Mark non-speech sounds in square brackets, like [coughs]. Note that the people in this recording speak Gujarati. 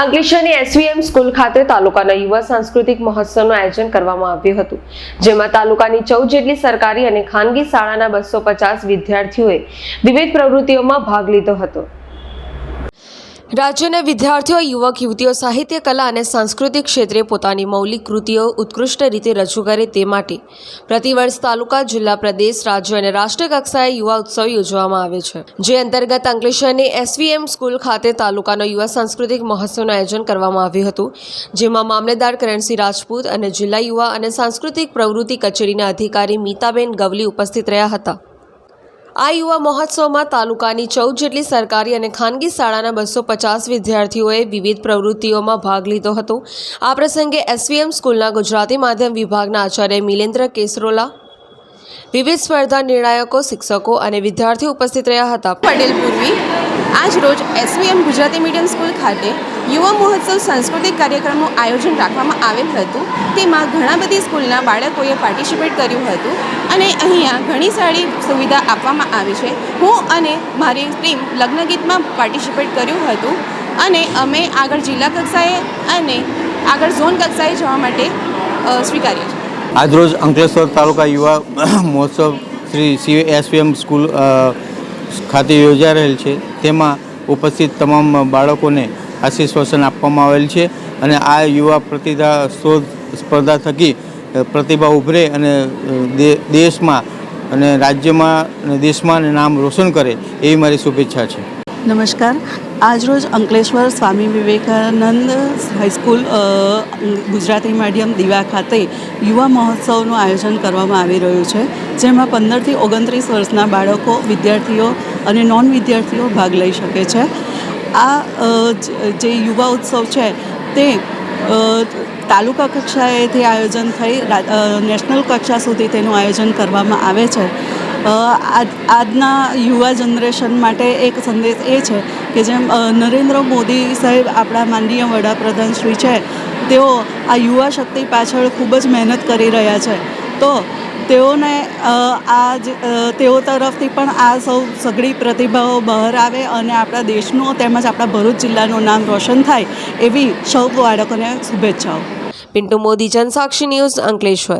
અંકલેશ્વરની એસવીએમ સ્કૂલ ખાતે તાલુકાના યુવા સાંસ્કૃતિક મહોત્સવનું આયોજન કરવામાં આવ્યું હતું. જેમાં તાલુકાની ચૌદ જેટલી સરકારી અને ખાનગી શાળાના બસો વિદ્યાર્થીઓએ વિવિધ પ્રવૃત્તિઓમાં ભાગ લીધો હતો. રાજ્યના વિદ્યાર્થીઓ, યુવક, યુવતીઓ સાહિત્ય, કલા અને સાંસ્કૃતિક ક્ષેત્રે પોતાની મૌલિક કૃતિઓ ઉત્કૃષ્ટ રીતે રજૂ કરે તે માટે પ્રતિવર્ષ તાલુકા, જિલ્લા, પ્રદેશ, રાજ્ય અને રાષ્ટ્રકક્ષાએ યુવા ઉત્સવ યોજવામાં આવે છે. જે અંતર્ગત અંકલેશ્વરની એસવીએમ સ્કૂલ ખાતે તાલુકાનો યુવા સાંસ્કૃતિક મહોત્સવનું આયોજન કરવામાં આવ્યું હતું, જેમાં મામલેદાર કરણસિંહ રાજપૂત અને જિલ્લા યુવા અને સાંસ્કૃતિક પ્રવૃત્તિ કચેરીના અધિકારી મીતાબેન ગવલી ઉપસ્થિત રહ્યા હતા. આ યુવા મહોત્સવમાં તાલુકાની ચૌદ જેટલી સરકારી અને ખાનગી શાળાના બસો પચાસ વિદ્યાર્થીઓએ વિવિધ પ્રવૃત્તિઓમાં ભાગ લીધો હતો. આ પ્રસંગે એસવીએમ સ્કૂલના ગુજરાતી માધ્યમ વિભાગના આચાર્ય મિલેન્દ્ર કેસરોલા વિવિધ સ્પર્ધા નિર્ણાયકો, શિક્ષકો અને વિદ્યાર્થીઓ ઉપસ્થિત રહ્યા હતા. પટેલ પૂર્વી, આજ રોજ એસવીએમ ગુજરાતી મીડિયમ સ્કૂલ ખાતે યુવા મહોત્સવ સાંસ્કૃતિક કાર્યક્રમનું આયોજન રાખવામાં આવેલ હતું. તેમાં ઘણા બધી સ્કૂલના બાળકોએ પાર્ટિસિપેટ કર્યું હતું અને અહીંયા ઘણી સારી સુવિધા આપવામાં આવી છે. હું અને મારી ટીમ લગ્નગીતમાં પાર્ટિસિપેટ કર્યું હતું અને અમે આગળ જિલ્લા કક્ષાએ અને આગળ ઝોન કક્ષાએ જવા માટે સ્વીકાર્યું છે. આજરોજ અંકલેશ્વર તાલુકા યુવા [coughs] મહોત્સવ શ્રી સી એસવીએમ સ્કૂલ ખાતે યોજાઈ રહેલ છે. તેમાં ઉપસ્થિત તમામ બાળકોને આશીર્વચન આપવામાં આવેલ છે અને આ યુવા પ્રતિભા શોધ સ્પર્ધા થકી પ્રતિભા ઉભરે અને દેશમાં અને રાજ્યમાં અને દેશમાં નામ રોશન કરે એવી મારી શુભેચ્છા છે. નમસ્કાર. આજરોજ Ankleshwar Swami Vivekanand high school Gujarati medium Diwa ખાતે યુવા મહોત્સવનું આયોજન કરવામાં આવી રહ્યું છે, જેમાં પંદરથી ઓગણત્રીસ વર્ષના બાળકો, વિદ્યાર્થીઓ અને નોન વિદ્યાર્થીઓ ભાગ લઈ શકે છે. આ જે યુવા ઉત્સવ છે તે તાલુકા કક્ષાએથી આયોજન થઈ નેશનલ કક્ષા સુધી તેનું આયોજન કરવામાં આવે છે. આજના યુવા જનરેશન માટે એક સંદેશ એ છે કે જેમ નરેન્દ્ર મોદી સાહેબ આપણા માનનીય વડાપ્રધાન શ્રી છે, તેઓ આ યુવા શક્તિ પાછળ ખૂબ જ મહેનત કરી રહ્યા છે. તો તેઓને આ તેઓ તરફથી પણ આ સૌ સઘળી પ્રતિભાઓ બહાર આવે અને આપણા દેશનું તેમજ આપણા ભરૂચ જિલ્લાનું નામ રોશન થાય એવી સૌ બાળકોને શુભેચ્છાઓ. પિન્ટુ મોદી, જનસાક્ષી ન્યૂઝ અંકલેશ્વર.